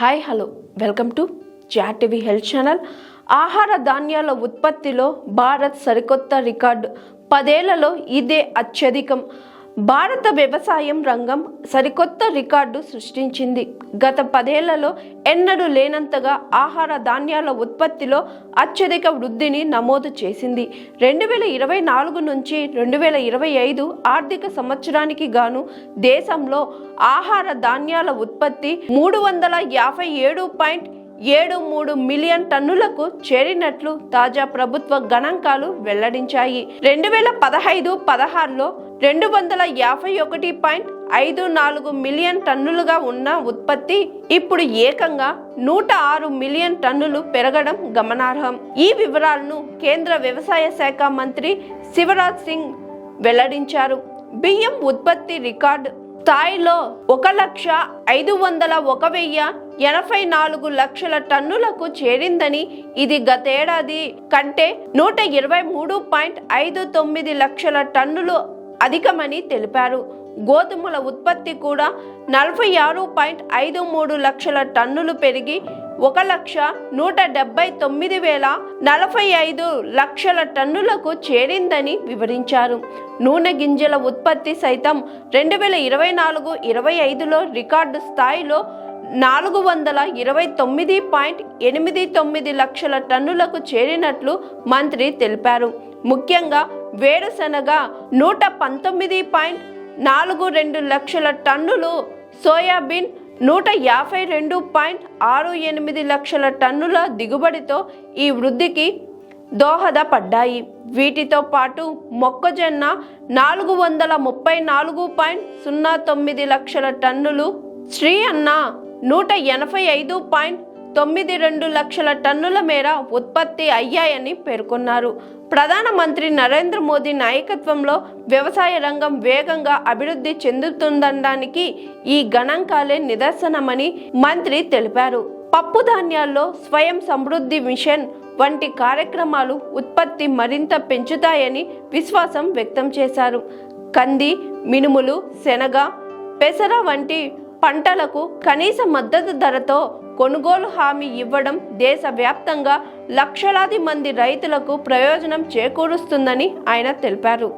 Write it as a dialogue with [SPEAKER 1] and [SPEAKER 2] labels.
[SPEAKER 1] Hi hello welcome to జాటివి TV health channel ఆహార ధాన్యాల ఉత్పత్తిలో భారత్ సరికొత్త రికార్డు. పదేళ్ళలో ఇదే అత్యధికం. భారత వ్యవసాయం రంగం సరికొత్త రికార్డు సృష్టించింది. గత పదేళ్ళలో ఎన్నడూ లేనంతగా ఆహార ధాన్యాల ఉత్పత్తిలో అత్యధిక వృద్ధిని నమోదు చేసింది. రెండు వేల ఇరవై నాలుగు నుంచి రెండు వేల ఇరవై ఐదు ఆర్థిక సంవత్సరానికి గాను దేశంలో ఆహార ధాన్యాల ఉత్పత్తి మూడు వందల యాభై ఏడు పాయింట్ ఏడు మూడు మిలియన్ టన్నులకు చేరినట్లు తాజా ప్రభుత్వ గణాంకాలు వెల్లడించాయి. రెండు వేల పదహైదు పదహారులో రెండు వందల యాభై ఒకటి పాయింట్ ఐదు నాలుగు మిలియన్ టన్నులుగా ఉన్న ఉత్పత్తి ఇప్పుడు ఏకంగా నూట ఆరు మిలియన్ టన్నులు పెరగడం గమనార్హం. ఈ వివరాలను కేంద్ర వ్యవసాయ శాఖ మంత్రి శివరాజ్ సింగ్ వెల్లడించారు. బియ్యం ఉత్పత్తి రికార్డు స్థాయిలో ఒక లక్ష ఐదు వందల ఒక వెయ్యి ఎనభై నాలుగు లక్షల టన్నులకు చేరిందని ఇది గతేడాది కంటే నూట ఇరవై మూడు పాయింట్ ఐదు తొమ్మిది లక్షల టన్నులు అధికమని తెలిపారు. గోధుమల ఉత్పత్తి కూడా నలభై ఆరు పాయింట్ ఐదు మూడు లక్షల టన్నులు పెరిగి ఒక లక్ష నూట డెబ్బై తొమ్మిది వేల నలభై ఐదు లక్షల టన్నులకు చేరిందని వివరించారు. నూనె గింజల ఉత్పత్తి సైతం రెండు వేల ఇరవై నాలుగు ఇరవై ఐదులో రికార్డు స్థాయిలో నాలుగు వందల ఇరవై తొమ్మిది పాయింట్ ఎనిమిది తొమ్మిది లక్షల టన్నులకు చేరినట్లు మంత్రి తెలిపారు. ముఖ్యంగా వేరుశనగ నూట పంతొమ్మిది పాయింట్ నాలుగు రెండు లక్షల టన్నులు సోయాబీన్ నూట యాభై రెండు పాయింట్ ఆరు ఎనిమిది లక్షల టన్నుల దిగుబడితో ఈ వృద్ధికి దోహదపడ్డాయి. వీటితో పాటు మొక్కజొన్న నాలుగు వందల ముప్పై నాలుగు పాయింట్ సున్నా తొమ్మిది లక్షల టన్నులు శ్రీ అన్న నూట ఎనభై ఐదు పాయింట్ తొమ్మిది రెండు లక్షల టన్నుల మేర ఉత్పత్తి అయ్యాయని పేర్కొన్నారు. ప్రధానమంత్రి నరేంద్ర మోదీ నాయకత్వంలో వ్యవసాయ రంగం వేగంగా అభివృద్ధి చెందుతుందనడానికి ఈ గణాంకాలే నిదర్శనమని మంత్రి తెలిపారు. పప్పు ధాన్యాల్లో స్వయం సమృద్ధి మిషన్ వంటి కార్యక్రమాలు ఉత్పత్తి మరింత పెంచుతాయని విశ్వాసం వ్యక్తం చేశారు. కంది మినుములు శనగ పెసర వంటి పంటలకు కనీస మద్దతు ధరతో కొనుగోలు హామీ ఇవ్వడం దేశవ్యాప్తంగా లక్షలాది మంది రైతులకు ప్రయోజనం చేకూరుస్తుందని ఆయన తెలిపారు.